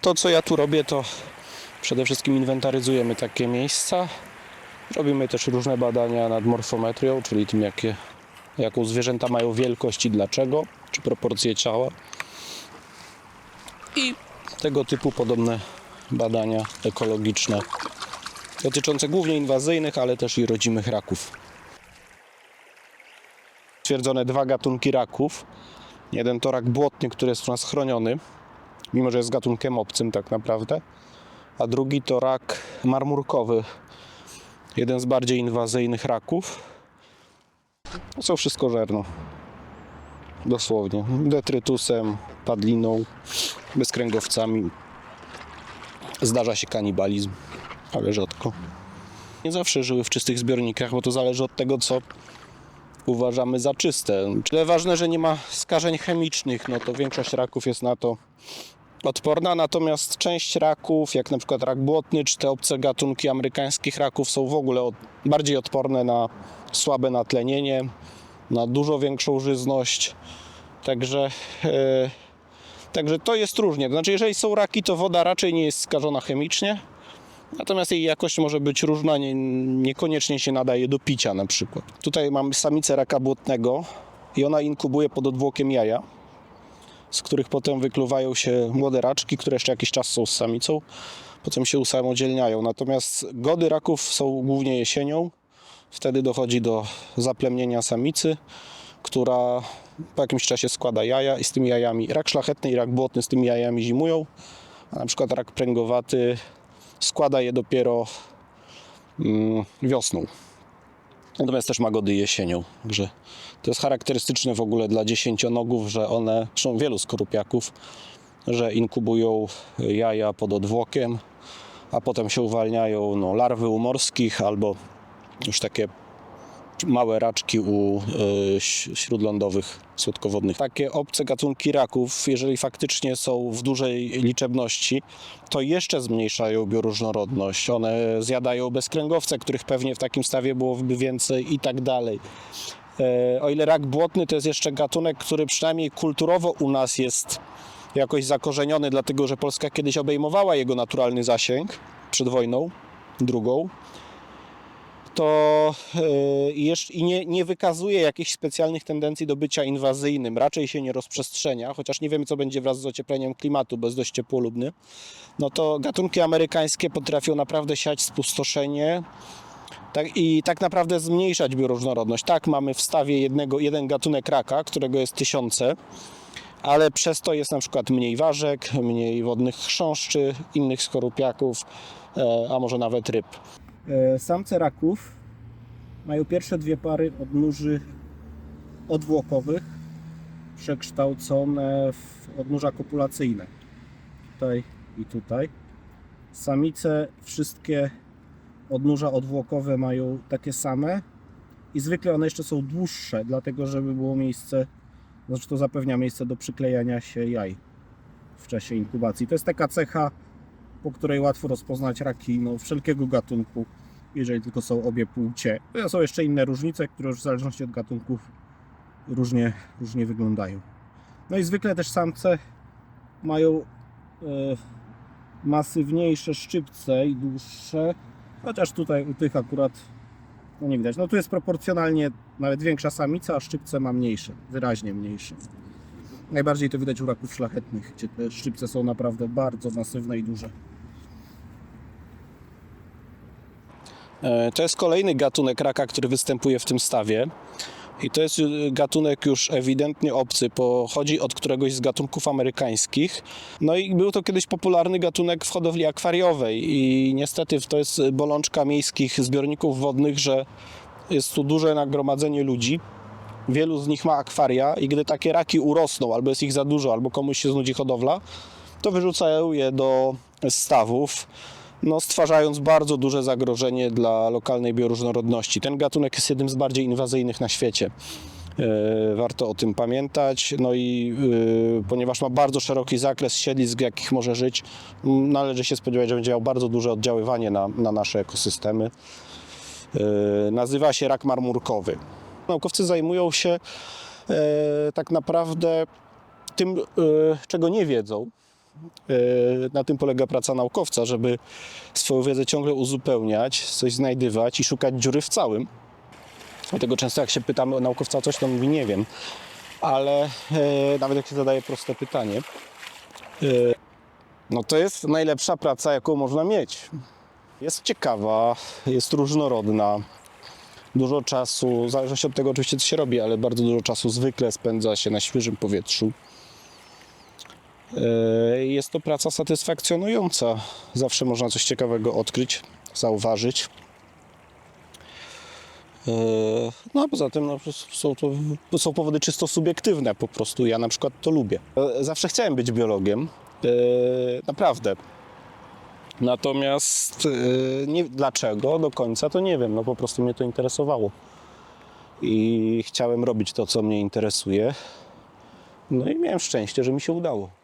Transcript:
To, co ja tu robię, to przede wszystkim inwentaryzujemy takie miejsca. Robimy też różne badania nad morfometrią, czyli tym, jakie, jaką zwierzęta mają wielkość i dlaczego, czy proporcje ciała. I tego typu podobne badania ekologiczne, dotyczące głównie inwazyjnych, ale też i rodzimych raków. Stwierdzone dwa gatunki raków. Jeden to rak błotny, który jest u nas chroniony, mimo że jest gatunkiem obcym tak naprawdę, a drugi to rak marmurkowy, jeden z bardziej inwazyjnych raków. Są wszystko żerno. Dosłownie. Detrytusem, padliną, bezkręgowcami. Zdarza się kanibalizm, ale rzadko. Nie zawsze żyły w czystych zbiornikach, bo to zależy od tego, co uważamy za czyste. Tyle ważne, że nie ma skażeń chemicznych, no to większość raków jest na to odporna, natomiast część raków, jak na przykład rak błotny, czy te obce gatunki amerykańskich raków są w ogóle od, bardziej odporne na słabe natlenienie, na dużo większą żyzność. Także, e, także to jest różnie. Znaczy, jeżeli są raki, to woda raczej nie jest skażona chemicznie, natomiast jej jakość może być różna, nie, niekoniecznie się nadaje do picia na przykład. Tutaj mamy samicę raka błotnego i ona inkubuje pod odwłokiem jaja z których potem wykluwają się młode raczki, które jeszcze jakiś czas są z samicą, potem się usamodzielniają. Natomiast gody raków są głównie jesienią. Wtedy dochodzi do zaplemnienia samicy, która po jakimś czasie składa jaja i z tymi jajami rak szlachetny i rak błotny z tymi jajami zimują, a na przykład rak pręgowaty składa je dopiero mm, wiosną. Natomiast też ma gody jesienią. Także to jest charakterystyczne w ogóle dla dziesięcionogów, że one, zresztą wielu skorupiaków, że inkubują jaja pod odwłokiem, a potem się uwalniają no, larwy u morskich albo już takie małe raczki u ś- śródlądowych słodkowodnych. Takie obce gatunki raków, jeżeli faktycznie są w dużej liczebności, to jeszcze zmniejszają bioróżnorodność. One zjadają bezkręgowce, których pewnie w takim stawie byłoby więcej i tak dalej. E, O ile rak błotny to jest jeszcze gatunek, który przynajmniej kulturowo u nas jest jakoś zakorzeniony, dlatego że Polska kiedyś obejmowała jego naturalny zasięg przed wojną drugą, to jeszcze, i nie, nie wykazuje jakichś specjalnych tendencji do bycia inwazyjnym, raczej się nie rozprzestrzenia, chociaż nie wiemy, co będzie wraz z ociepleniem klimatu, bo jest dość ciepłolubny, no to gatunki amerykańskie potrafią naprawdę siać spustoszenie tak, i tak naprawdę zmniejszać bioróżnorodność. Tak, mamy w stawie jednego, jeden gatunek raka, którego jest tysiące, ale przez to jest na przykład mniej ważek, mniej wodnych chrząszczy, innych skorupiaków, e, a może nawet ryb. E, Samce raków mają pierwsze dwie pary odnóży odwłokowych przekształcone w odnóża kopulacyjne. Tutaj i tutaj. Samice wszystkie odnóża odwłokowe mają takie same i zwykle one jeszcze są dłuższe, dlatego żeby było miejsce, znaczy to zapewnia miejsce do przyklejania się jaj w czasie inkubacji. To jest taka cecha, po której łatwo rozpoznać raki no, wszelkiego gatunku, jeżeli tylko są obie płcie. Są jeszcze inne różnice, które już w zależności od gatunków różnie, różnie wyglądają. No i zwykle też samce mają e, masywniejsze szczypce i dłuższe, chociaż tutaj u tych akurat no nie widać. No tu jest proporcjonalnie nawet większa samica, a szczypce ma mniejsze, wyraźnie mniejsze. Najbardziej to widać u raków szlachetnych, gdzie te szczypce są naprawdę bardzo masywne i duże. E, To jest kolejny gatunek raka, który występuje w tym stawie. I to jest y, gatunek już ewidentnie obcy, pochodzi od któregoś z gatunków amerykańskich. No i był to kiedyś popularny gatunek w hodowli akwariowej i niestety to jest bolączka miejskich zbiorników wodnych, że jest tu duże nagromadzenie ludzi. Wielu z nich ma akwaria i gdy takie raki urosną, albo jest ich za dużo, albo komuś się znudzi hodowla, to wyrzucają je do stawów no, stwarzając bardzo duże zagrożenie dla lokalnej bioróżnorodności. Ten gatunek jest jednym z bardziej inwazyjnych na świecie. E, Warto o tym pamiętać. No i e, ponieważ ma bardzo szeroki zakres siedlisk, jakich może żyć, należy się spodziewać, że będzie miał bardzo duże oddziaływanie na, na nasze ekosystemy. E, Nazywa się rak marmurkowy. Naukowcy zajmują się e, tak naprawdę tym, e, czego nie wiedzą, Yy, Na tym polega praca naukowca, żeby swoją wiedzę ciągle uzupełniać, coś znajdywać i szukać dziury w całym. Dlatego często jak się pytamy o naukowca o coś, to mówi nie wiem. Ale e, nawet jak się zadaje proste pytanie, e, no to jest najlepsza praca, jaką można mieć. Jest ciekawa, jest różnorodna. Dużo czasu, w zależności od tego oczywiście co się robi, ale bardzo dużo czasu zwykle spędza się na świeżym powietrzu. E, Jest to praca satysfakcjonująca. Zawsze można coś ciekawego odkryć, zauważyć. E, No a poza tym no, są to są powody czysto subiektywne po prostu. Ja na przykład to lubię. E, Zawsze chciałem być biologiem. Naprawdę. Natomiast e, nie, dlaczego do końca to nie wiem. No po prostu mnie to interesowało. I chciałem robić to, co mnie interesuje. No i miałem szczęście, że mi się udało.